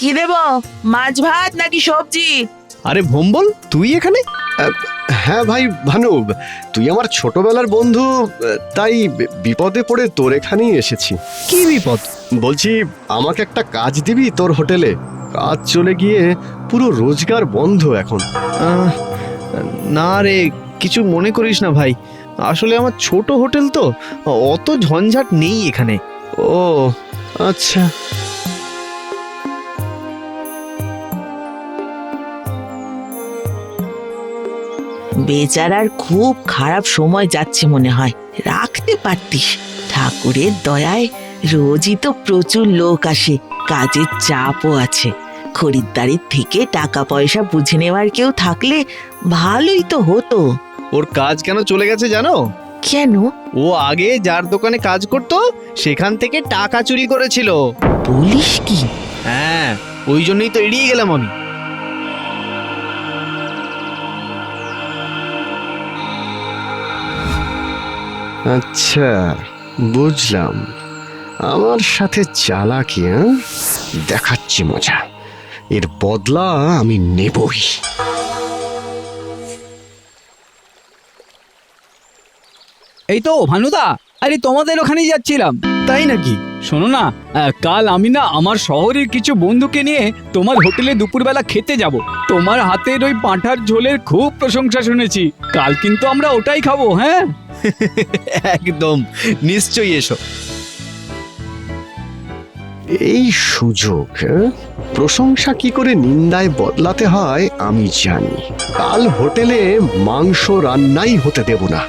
কি দেবো? মাছ ভাত নাকি সবজি? আরে ভম্বল তুই এখানে? হ্যাঁ ভাই ভানু তুই আমার ছোটবেলার বন্ধু তাই বিপদে পড়ে তোর এখানেই এসেছি। কি বিপদ? বলছি আমাকে একটা কাজ দিবি তোর হোটেলে। কাজ চলে গিয়ে পুরো রোজগার বন্ধ এখন। না রে কিছু মনে করিস না ভাই। আসলে আমার ছোট হোটেল তো অত ঝঞ্ঝাট নেই এখানে। ও আচ্ছা। বেচারার খুব খারাপ সময় যাচ্ছে মনে হয়। রাখতে পারতিস। ঠাকুরের দয়ায় রোজই তো প্রচুর লোক আসে কাজের চাপও আছে। খরিদ্দারির থেকে টাকা পয়সা বুঝে নেওয়ার কেউ থাকলে ভালোই তো হতো। ওর কাজ কেন চলে গেছে জানো? কেন? ও আগে যার দোকানে কাজ করতো সেখান থেকে টাকা চুরি করেছিল। বলিস কি? হ্যাঁ ওই জন্যই তো এড়িয়ে গেলাম আমি। আচ্ছা বুঝলাম। আমার সাথে চালাকি হ্যাঁ? দেখাচ্ছি মজা। এর বদলা আমি নেবই। এই তো ভানুদা! আরে তোমাদের ওখানেই যাচ্ছিলাম। তাই নাকি? শোনো না আহ, কাল আমি না আমার শহরের কিছু বন্ধুকে নিয়ে তোমার হোটেলে দুপুরবেলা খেতে যাব। তোমার হাতের ওই পাঁঠার ঝোলের খুব প্রশংসা শুনেছি। কাল কিন্তু আমরা ওটাই খাব হ্যাঁ? একদম, নিশ্চয়ই এসো। এই সুযোগ? প্রশংসা কি করে নিন্দায় বদলাতে হয়, আমি জানি। কাল হোটেলে মাংস রান্নাই হতে দেব না।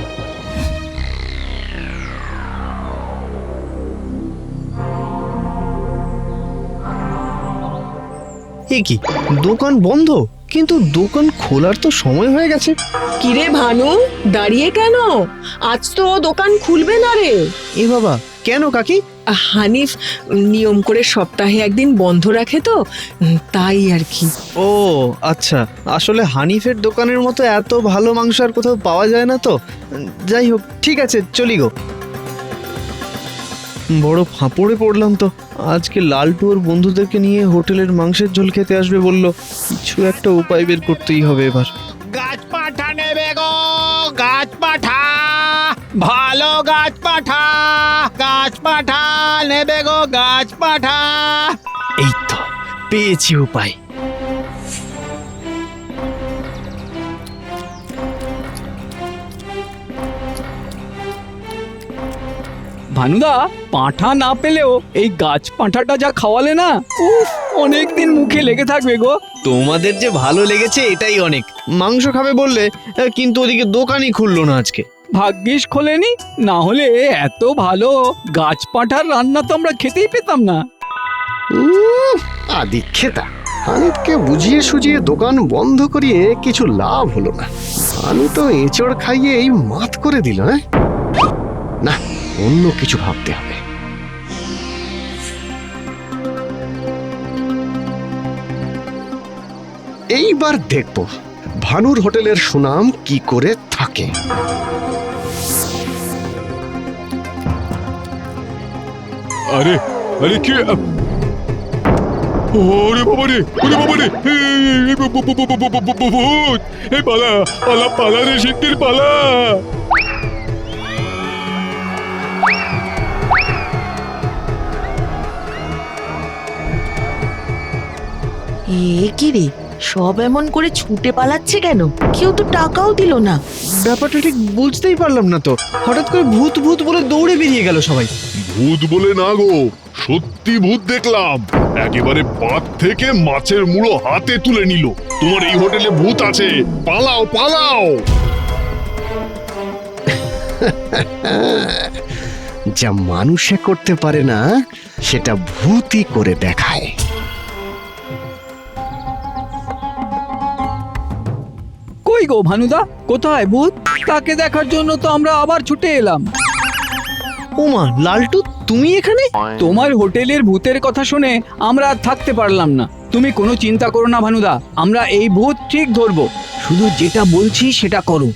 কি, দোকান বন্ধ? কিন্তু দোকান খোলার তো সময় হয়ে গেছে। কিরে ভানু দাঁড়িয়ে কেন? আজ তো দোকান খুলবে না রে। এ বাবা কেন কাকি? হানিফ নিয়ম করে সপ্তাহে একদিন বন্ধ রাখে তো তাই আর কি। ও আচ্ছা আসলে হানিফের দোকানের মতো এত ভালো মাংস আর কোথাও পাওয়া যায় না তো? যাই হোক ঠিক আছে চলি গো। বড় ফাঁপড়ে পড়লাম তো। আজকে লালটু ওর বন্ধুদেরকে নিয়ে হোটেলের মাংসের ঝোল খেতে আসবে বলল। কিছু একটা উপায় বের করতেই হবে এবার। গাছ পাঠা নেবে গো গাছ পাঠা। ভালো গাছ পাঠা গাছ পাঠা নেবে গো গাছ পাঠা। এই তো পেয়েছি উপায়। ভানুদা পাঁঠা না পেলেও এই গাছ পাঁঠাটা যা খাওয়ালে না? উফ অনেক দিন মুখে লেগে থাকবে গো। তোমাদের যে ভালো লেগেছে এটাই অনেক। মাংস খাবে বললে কিন্তু ওদিকে দোকানই খুললো না আজকে। ভাগ্যিস খোলেনি? না হলে এত ভালো গাছ পাঁঠার রান্না তো আমরা খেতেই পেতাম না। উম, আদি খেতা হানিফকে বুঝিয়ে সুঝিয়ে দোকান বন্ধ করিয়ে কিছু লাভ হলো না। আমি তো এঁচড় খাইয়ে এই মাত করে দিল হ্যাঁ? না অন্য কিছু ভাবতে হবে এইবার দেখব ভানুর হোটেলের সুনাম কি করে থাকে আরে আরে কে ওরে বাবা রে ওরে বাবা রে ভূত পালা পালা পালা রে শিগগির পালা এ কি রে? সব এমন করে ছুটে পালাচ্ছে কেন? কেউ তো টাকাও দিল না। ব্যাপারটা ঠিক বুঝতেই পারলাম না তো। হঠাৎ করে ভূত ভূত বলে দৌড়ে বেরিয়ে গেল সবাই। ভূত বলে না গো সত্যি ভূত দেখলাম। একেবারে বাঁধ থেকে মাছের মুড়ো হাতে তুলে নিল। তোমার এই হোটেলে ভূত আছে পালাও পালাও। যা মানুষে করতে পারে না সেটা ভূতই করে দেখায়। কই গো ভানুদা? কোথায় ভূত? তাকে দেখার জন্য তো আমরা আবার ছুটে এলাম। ওমা লালটু তুমি এখানে? তোমার হোটেলের ভূতের কথা শুনে আমরা আর থাকতে পারলাম না। তুমি কোনো চিন্তা করো না ভানুদা আমরা এই ভূত ঠিক ধরবো। শুধু যেটা বলছি সেটা করো।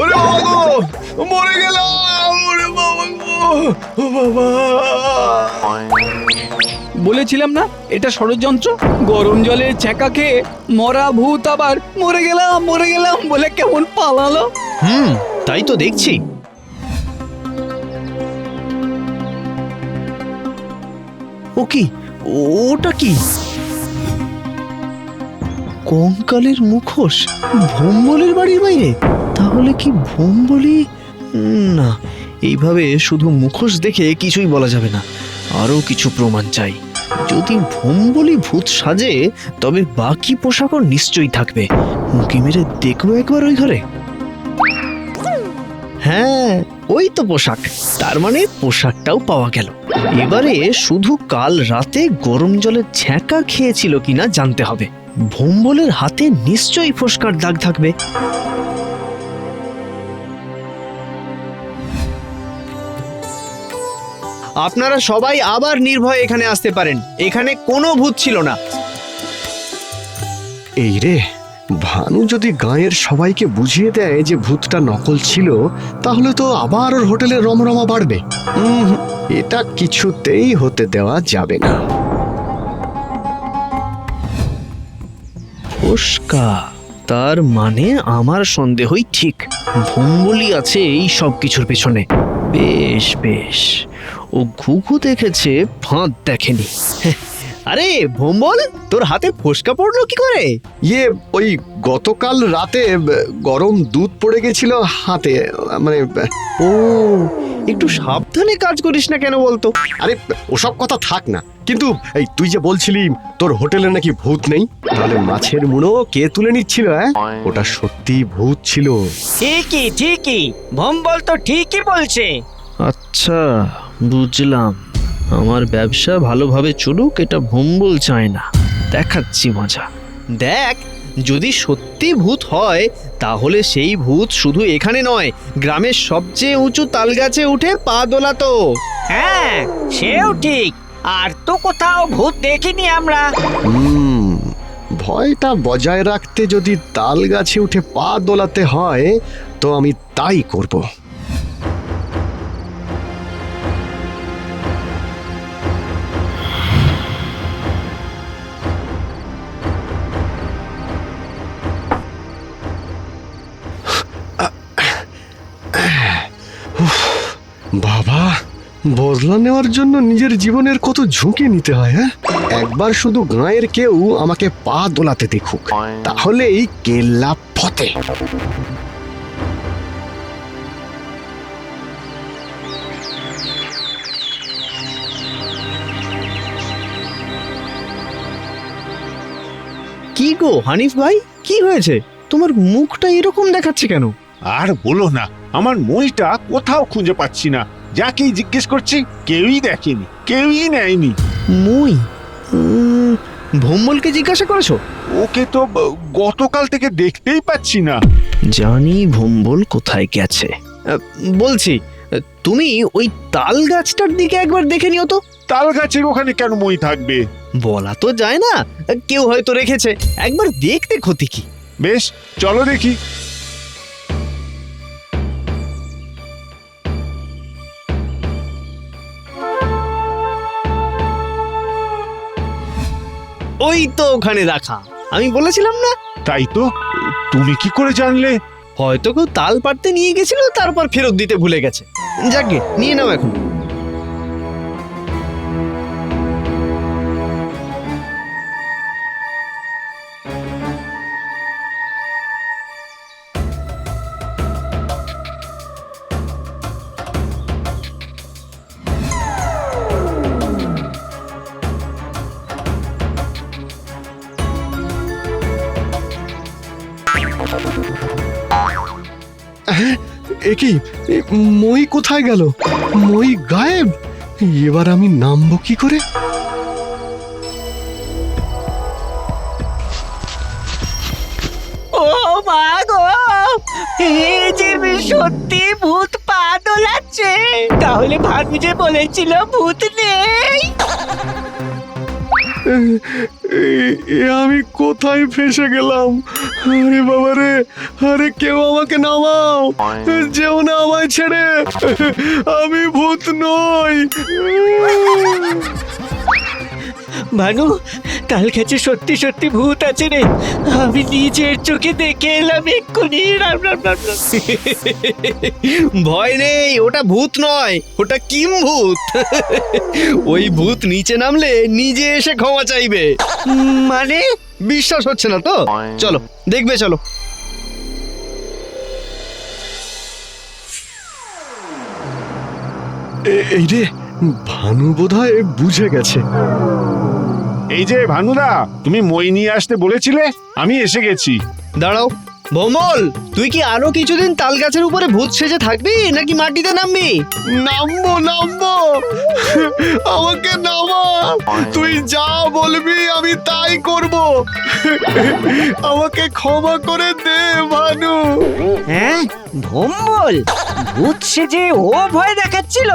ওরে বাবা গো মরে গেলাম ওরে বাবা গো ও বাবা। বলেছিলাম না এটা ষড়যন্ত্র? গরম জলের ছ্যাঁকা খেয়ে মরা ভূত আবার মরে গেলাম মরে গেলাম বলে কেমন পালালো? হুম তাই তো দেখছি। ও কি? ওটা কি? কঙ্কালের মুখোশ? ভোম্বলের বাড়ির বাইরে? তাহলে কি ভোম্বলি উম, না এইভাবে শুধু মুখোশ দেখে কিছুই বলা যাবে না। আরও কিছু প্রমাণ চাই। যদি ভোম্বলি ভূত সাজে তবে বাকি পোশাকও নিশ্চয়ই থাকবে। উঁকি মেরে দেখব একবার ওই ঘরে। হ্যাঁ ওই তো পোশাক। তার মানে পোশাকটাও পাওয়া গেল। এবারে শুধু কাল রাতে গরম জলের ছ্যাঁকা খেয়েছিল কিনা জানতে হবে। ভোম্বলের হাতে নিশ্চয়ই ফোসকার দাগ থাকবে। আপনারা সবাই আবার নির্ভয়ে এখানে আসতে পারেন। এখানে কোনো ভূত ছিল না। এই রে, ভানু যদি গাঁয়ের সবাইকে বুঝিয়ে দেয় যে ভূতটা নকল ছিল, তাহলে তো আবার ওর হোটেলে রমরমা বাড়বে। এটা কিছুতেই হতে দেওয়া যাবে না। ফোসকা তার মানে আমার সন্দেহই ঠিক। ভম্বলি আছে এই সব কিছুর পেছনে। বেশ বেশ। ও ঘুঘু দেখেছে ফাঁদ দেখেনি। হ্যাঁ, আরে ভম্বল তোর হাতে ফোসকা পড়ল কি করে? ইয়ে ওই গতকাল রাতে গরম দুধ পড়ে গেছিল হাতে মানে ও একটু সাবধানে কাজ করিস না কেন বলতো? আরে ওসব কথা থাক না। কিন্তু এই তুই যে বলছিলি তোর হোটেলে নাকি ভূত নেই? তাহলে মাছের মুড়ো কে তুলে নিচ্ছিল হ্যাঁ ওটা সত্যি ভূত ছিল। ঠিকই ঠিকই। ভম্বল তো ঠিকই বলছে। আচ্ছা। বুঝলাম। আমার ব্যবসা ভালোভাবে চলুক এটা ভম্বল চায় না। দেখাচ্ছি মজা। দেখ যদি সত্যি ভূত হয় তাহলে সেই ভূত শুধু এখানে নয় গ্রামের সবচেয়ে উঁচু তালগাছে উঠে পা দোলাতো। হ্যাঁ সেও ঠিক। আর তো কোথাও ভূত দেখিনি আমরা। হুম ভয়টা বজায় রাখতে যদি তাল গাছে উঠে পা দোলাতে হয় তো আমি তাই করব। বদলা নেওয়ার জন্য নিজের জীবনের কত ঝুঁকি নিতে হয় হ্যাঁ? একবার শুধু গাঁয়ের কেউ আমাকে পা দোলাতে দেখুক তাহলেই কেল্লা ফতে কি গো হানিফ ভাই? কি হয়েছে? তোমার মুখটা এরকম দেখাচ্ছে কেন? আর বলো না আমার মইটা কোথাও খুঁজে পাচ্ছি না। যাকেই জিজ্ঞেস করছি কেউই দেখেনি কেউই নেয়নি। মুই? উম, ভম্বলকে জিজ্ঞাসা করেছ? ওকে তো ব- গতকাল থেকে দেখতেই পাচ্ছি না। জানি ভম্বল কোথায় গেছে। আহ, বলছি আহ, তুমি ওই তাল গাছটার দিকে একবার দেখে নিও তো। তাল গাছের ওখানে কেন মই থাকবে? বলা তো যায় না কেউ হয়তো রেখেছে। একবার দেখতে ক্ষতি কি? বেশ চলো দেখি। ওই তো ওখানে রাখা আমি বলেছিলাম না? তাই তো। তুমি কি করে জানলে? হয়তো কেউ তাল পাড়তে নিয়ে গেছিল তারপর ফেরত দিতে ভুলে গেছে। যাকে নিয়ে নাও এখন। এ মই কোথায় গেল? মই গায়েব? এবার আমি নামবো কি করে? ও মা গো! এই যে সত্যি ভূত পা দোলাচ্ছে তাহলে ভাবি যে বলেছিল, ভূত নেই। আমি কোথায় ফেসে গেলাম? আরে বাবা রে, আরে কেউ আমাকে নামাও। যেও না আমায় ছেড়ে। আমি ভূত নই। ভানু তাল কাছে সত্যি সত্যি ভূত আছে রে। আমি নিজের চোখে দেখে এলাম এক্ষুনি। রাম রাম রাম রাম। ভয় নেই ওটা ভূত নয় ওটা কিম ভূত? ওই ভূত নিচে নামলে নিজে এসে ক্ষমা চাইবে। মানে? বিশ্বাস হচ্ছে না তো? চলো দেখবে চলো। এ- এই রে ভানু বোধহয় বুঝে গেছে। এই যে ভানুদা তুমি মই নিয়ে আসতে বলেছিলে আমি এসে গেছি। দাঁড়াও ভোমল তুই কি আরও কিছুদিন তাল গাছের উপরে ভূত সেজে থাকবি নাকি মাটিতে নামবি? নামবো নামবো। আমাকে নামা। তুই যা বলবি আমি তাই করব। আমাকে ক্ষমা করে দে ভানু। হ্যাঁ ভম্বল ভূত সেজে ও ভয় দেখাচ্ছিল।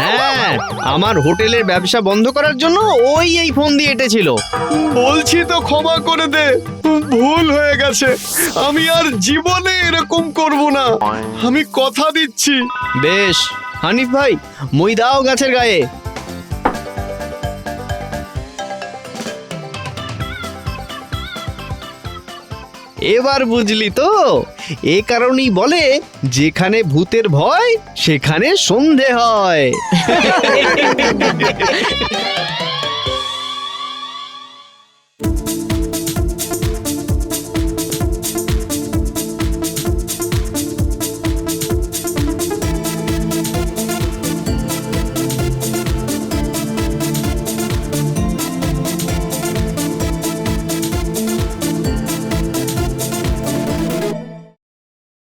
হ্যাঁ আমার হোটেলের ব্যবসা বন্ধ করার জন্য ওই এই ফোন দিয়ে এটেছিল। বলছি তো ক্ষমা করে দে। ভুল হয়ে গেছে। আমি আর জীবনে এরকম করব না। আমি কথা দিচ্ছি। বেশ হানিফ ভাই মই দাও গাছের গায়ে। এবার বুঝলি তো? এ কারণেই বলে যেখানে ভূতের ভয় সেখানে সন্ধে হয়।